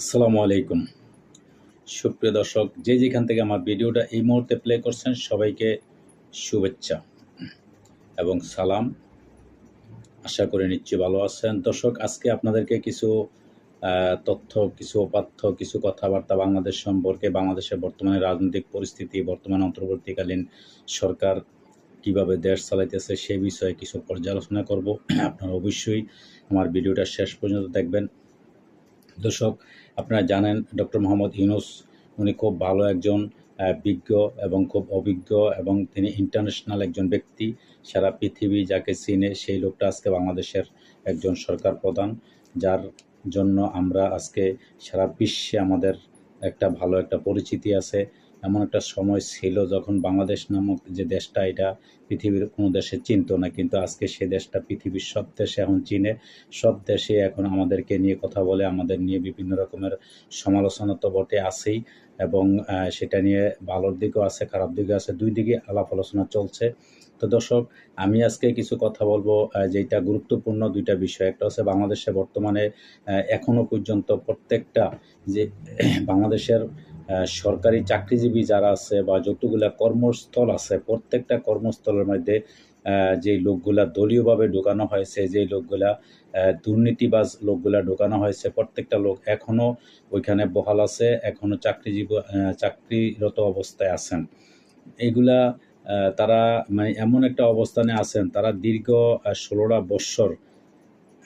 আসসালামু আলাইকুম। সুপ্রিয় দর্শক, যে যেখান থেকে আমার ভিডিওটা এই মুহূর্তে প্লে করছেন, সবাইকে শুভেচ্ছা এবং সালাম। আশা করে নিশ্চয়ই ভালো আছেন। দর্শক, আজকে আপনাদেরকে কিছু তথ্য, কিছু উপাত্য কিছু কথাবার্তা বাংলাদেশ সম্পর্কে, বাংলাদেশের বর্তমানে রাজনৈতিক পরিস্থিতি, বর্তমান অন্তর্বর্তীকালীন সরকার কীভাবে দেশ চালাইতেছে, সে বিষয়ে কিছু পর্যালোচনা করব। আপনারা অবশ্যই আমার ভিডিওটা শেষ পর্যন্ত দেখবেন। দর্শক আপনারা জানেন, ডক্টর মোহাম্মদ ইউনুস, উনি খুব ভালো একজন বিজ্ঞ এবং খুব অভিজ্ঞ এবং তিনি ইন্টারন্যাশনাল একজন ব্যক্তি। সারা পৃথিবী যাকে চিনে সেই লোকটা আজকে বাংলাদেশের একজন সরকার প্রধান, যার জন্য আমরা আজকে সারা বিশ্বে আমাদের একটা ভালো একটা পরিচিতি আছে। এমন একটা সময় ছিল যখন বাংলাদেশ নামক যে দেশটা, এটা পৃথিবীর কোনো দেশে চিনতো না। কিন্তু আজকে সে দেশটা পৃথিবীর সব দেশে, এখন চিনে সব দেশে এখন আমাদেরকে নিয়ে কথা বলে, আমাদের নিয়ে বিভিন্ন রকমের সমালোচনা তো বটে, আছেই। এবং সেটা নিয়ে ভালোর দিকও আছে, খারাপ দিকও আছে, দুই দিকে আলাপ আলোচনা চলছে। তো দর্শক, আমি আজকে কিছু কথা বলব যেটা গুরুত্বপূর্ণ দুইটা বিষয়। একটা হচ্ছে বাংলাদেশে বর্তমানে এখনও পর্যন্ত প্রত্যেকটা যে বাংলাদেশের সরকারি চাকরিজীবী যারা আছে বা যতগুলা কর্মস্থল আছে প্রত্যেকটা কর্মস্থলের মধ্যে যে লোকগুলা দলীয়ভাবে ঢোকানো হয়েছে যে লোকগুলা দুর্নীতিবাজ লোকগুলা ঢোকানো হয়েছে প্রত্যেকটা লোক এখনও ওইখানে বহাল আছে এখনও চাকরিজীবী চাকরিরত অবস্থায় আছেন। এইগুলা আহ, তারা মানে এমন একটা অবস্থানে আছেন তারা দীর্ঘ ষোলোটা বৎসর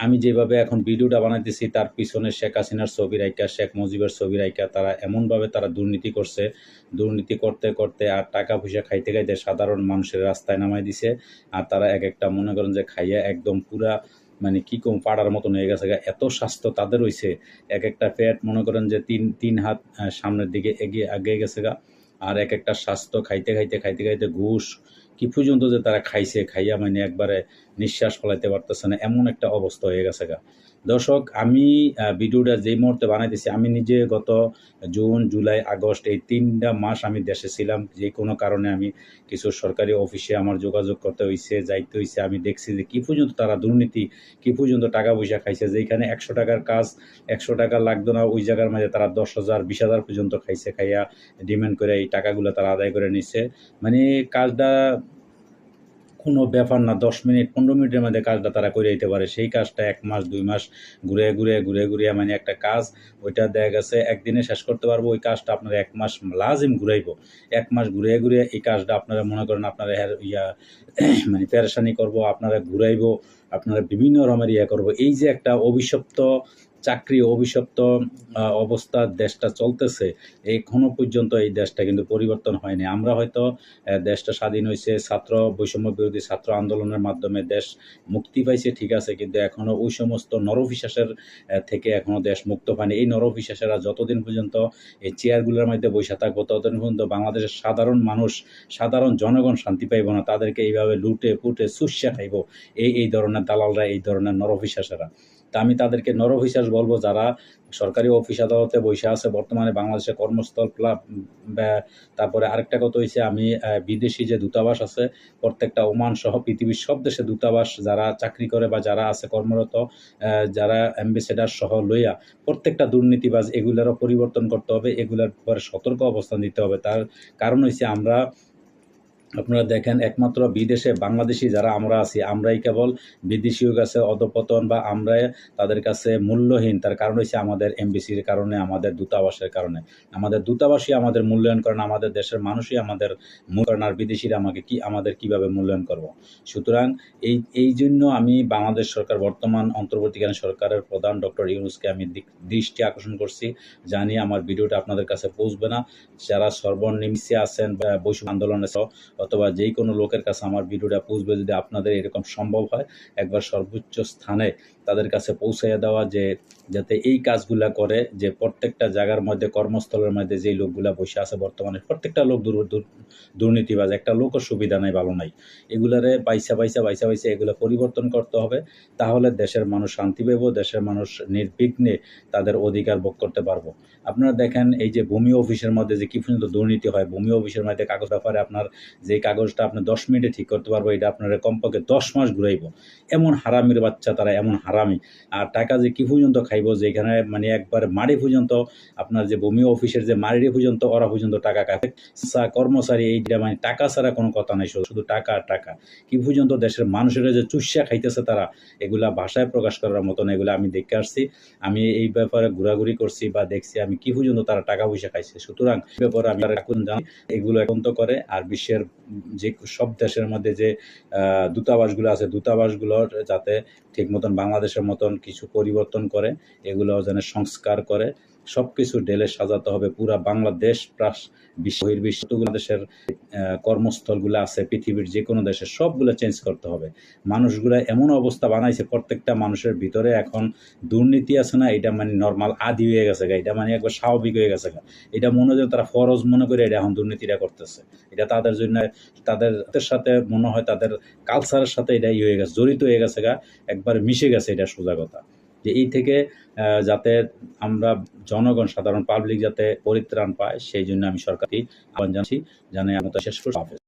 আমি যেভাবে এখন ভিডিওটা বানাইতেছি, তার পিছনে শেখ হাসিনার ছবি রাইকা শেখ মুজিবের ছবি রাইকা তারা এমনভাবে তারা দুর্নীতি করছে। দুর্নীতি করতে করতে আর টাকা পয়সা খাইতে খাইতে সাধারণ মানুষের রাস্তায় নামাই দিছে। আর তারা এক একটা মনে করেন যে খাইয়া একদম পুরা মানে কি কম পাড়ার মতন হয়ে গেছে। এত স্বাস্থ্য তাদের হইছে এক একটা পেট মনে করেন যে তিন তিন হাত সামনের দিকে এগিয়ে এগিয়ে গেছে গা। আর এক একটা স্বাস্থ্য খাইতে খাইতে খাইতে খাইতে ঘুষ কি পর্যন্ত যে তারা খাইছে, খাইয়া মানে একবারে নিঃশ্বাস ফলাইতে পারতেছে না, এমন একটা অবস্থা হয়ে গেছে গা। দর্শক, আমি ভিডিওটা যেই মুহূর্তে বানাইতেছি, আমি নিজে গত জুন, জুলাই, আগস্ট এই তিনটা মাস আমি দেশে ছিলাম, যে কোনো কারণে আমি কিছু সরকারি অফিসে আমার যোগাযোগ করতে হয়েছে যাইতে হয়েছে আমি দেখছি যে কি পর্যন্ত তারা দুর্নীতি, কি পর্যন্ত টাকা পয়সা খাইছে যেখানে একশো টাকার কাজ, একশো টাকা লাগতো না, ওই জায়গার মাঝে তারা দশ হাজার, বিশ হাজার পর্যন্ত খাইছে, খাইয়া ডিমান্ড করে এই টাকাগুলো তারা আদায় করে নিচ্ছে মানে কাজটা কোনো ব্যাপার না, দশ মিনিট, পনেরো মিনিটের মধ্যে কাজটা তারা করে দিতে পারে। সেই কাজটা এক মাস, দুই মাস ঘুরে ঘুরে ঘুরে ঘুরে মানে একটা কাজ, ওইটা দেখা গেছে একদিনে শেষ করতে পারব, ওই কাজটা আপনারা এক মাস লাজিম ঘুরাইবো। এক মাস ঘুরে ঘুরে এই কাজটা আপনারা মনে করেন আপনারা ইয়া মানে পেরেশানি করব, আপনারা ঘুরাইবো, আপনারা বিভিন্ন রকমের ইয়ে করব। এই যে একটা অভিশপ্ত চাকরি অভিশপ্ত অবস্থা দেশটা চলতেছে এখনও পর্যন্ত এই দেশটা কিন্তু পরিবর্তন হয়নি। আমরা হয়তো দেশটা স্বাধীন হয়েছে ছাত্র বৈষম্য বিরোধী ছাত্র আন্দোলনের মাধ্যমে দেশ মুক্তি পাইছে ঠিক আছে কিন্তু এখনও ওই সমস্ত নরফিশ্বাসের আহ, থেকে এখনও দেশ মুক্ত পায়নি এই নরফিশ্বাসেরা যতদিন পর্যন্ত এই চেয়ারগুলোর মধ্যে বসে থাকব ততদিন পর্যন্ত বাংলাদেশের সাধারণ মানুষ সাধারণ জনগণ শান্তি পাইব না তাদেরকে এইভাবে লুটে পুটে সুস্যা খাইব। এই এই ধরনের দালালরা এই ধরনের নরফিশ্বাসেরা তা আমি তাদেরকে নরফিশ্বাস বলব যারা সরকারি অফিস আদালতে বসে আছে, বর্তমানে বাংলাদেশে কর্মস্থল প্লা- বা- তারপরে আরেকটা কথা হয়েছে আমি বিদেশি যে দূতাবাস আছে, প্রত্যেকটা ওমান সহ পৃথিবীর সব দেশে দূতাবাস যারা চাকরি করে বা যারা আছে কর্মরত যারা অ্যাম্বাসেডার সহ লইয়া প্রত্যেকটা দুর্নীতিবাজ এগুলারও পরিবর্তন করতে হবে, এগুলার পরে সতর্ক অবস্থান নিতে হবে। তার কারণ হচ্ছে আমরা আপনারা দেখেন একমাত্র বিদেশে বাংলাদেশি যারা আমরা আছি, আমরাই কেবল বিদেশিও কাছে অধপতন বা আমরা তাদের কাছে মূল্যহীন। তার কারণ হচ্ছে আমাদের এমবিসির কারণে, আমাদের দূতাবাসের কারণে। আমাদের দূতাবাসই আমাদের মূল্যায়ন করেন আমাদের দেশের মানুষই আমাদের মূল্যায়ন আর বিদেশিরা আমাকে কি, আমাদের কীভাবে মূল্যায়ন করব? সুতরাং এই এই জন্য আমি বাংলাদেশ সরকার, বর্তমান অন্তর্বর্তীকালীন সরকারের প্রধান ডক্টর ইউনুসকে আমি দৃষ্টি আকর্ষণ করছি। জানি আমার ভিডিওটা আপনাদের কাছে পৌঁছবে না। যারা সর্বনিম্নে আছেন বৈষম্য আন্দোলনে অথবা যেই কোনো লোকের কাছে আমার ভিডিওটা পৌঁছবে যদি আপনাদের এরকম সম্ভব হয়, একবার সর্বোচ্চ স্থানে তাদের কাছে পৌঁছাইয়া দেওয়া যে, যাতে এই কাজগুলা করে যে প্রত্যেকটা জায়গার মধ্যে, কর্মস্থলের মধ্যে যেই লোকগুলা বসে আছে বর্তমানে, প্রত্যেকটা লোক দুর- দুর- দুর্নীতিবাজ, একটা লোকও সুবিধা নাই, ভালো নাই। এগুলারে বাইসা বাইসা বাইসা বাইসা এগুলো পরিবর্তন করতে হবে, তাহলে দেশের মানুষ শান্তি পাইব, দেশের মানুষ নির্বিঘ্নে তাদের অধিকার ভোগ করতে পারব। আপনারা দেখেন এই যে ভূমি অফিসের মধ্যে যে কি পর্যন্ত দুর্নীতি হয়, ভূমি অফিসের মধ্যে কাগজ ব্যাপারে আপনার যে কাগজটা আপনি দশ মিনিটে ঠিক করতে পারব, এটা আপনারা কমপক্ষে দশ মাস ঘুরাইব। এমন হারামির বাচ্চা, তারা এমন হারামি। আর টাকা যে কি পর্যন্ত খাইব যেখানে মানে একবার মাড়ি পর্যন্ত, আপনার যে ভূমি অফিসের যে মাড়ি পর্যন্ত, ওরা পর্যন্ত টাকা খায় কর্মচারী এইটা মানে টাকা ছাড়া কোনো কথা নাই, শুধু টাকা আর টাকা। কি পর্যন্ত দেশের মানুষেরা যে চুষা খাইতেছে তারা, এগুলা ভাষায় প্রকাশ করার মতন এগুলো আমি দেখে আসছি। আমি এই ব্যাপারে ঘোরাঘুরি করছি বা দেখছি আমি কি পর্যন্ত তারা টাকা পয়সা খাইছে। সুতরাং ব্যাপারে আমি এখন জানি, এগুলো একান্ত করে, আর বিশ্বের যে সব দেশের মধ্যে যে দূতাবাসগুলো আছে দূতাবাসগুলোর যাতে ঠিক মতন বাংলাদেশের মতন কিছু পরিবর্তন করে, এগুলো যেন সংস্কার করে সব কিছু ঢেলে সাজাতে হবে। পুরা বাংলাদেশ প্লাস বিশ্ব দেশের কর্মস্থলগুলো আছে, পৃথিবীর যে কোনো দেশে সবগুলো চেঞ্জ করতে হবে। মানুষগুলো এমন অবস্থা বানাইছে, প্রত্যেকটা মানুষের ভিতরে এখন দুর্নীতি আছে না, এটা মানে নর্মাল আদি হয়ে গেছে গা, এটা মানে একবার স্বাভাবিক হয়ে গেছে গা। এটা মনে হয় তারা ফরজ মনে করে এটা এখন দুর্নীতিটা করতেছে। এটা তাদের জন্য, তাদের সাথে মনে হয় তাদের কালচারের সাথে এটা ই হয়ে গেছে, জড়িত হয়ে গেছে গা, একবার মিশে গেছে এটা সোজা কথা। যে এই থেকে যাতে আমরা জনগণ, সাধারণ পাবলিক যাতে পরিত্রাণ পায়, সেই জন্য আমি সরকারি আহ্বান জানাচ্ছি, জানাই আমি তো শেষ করছি।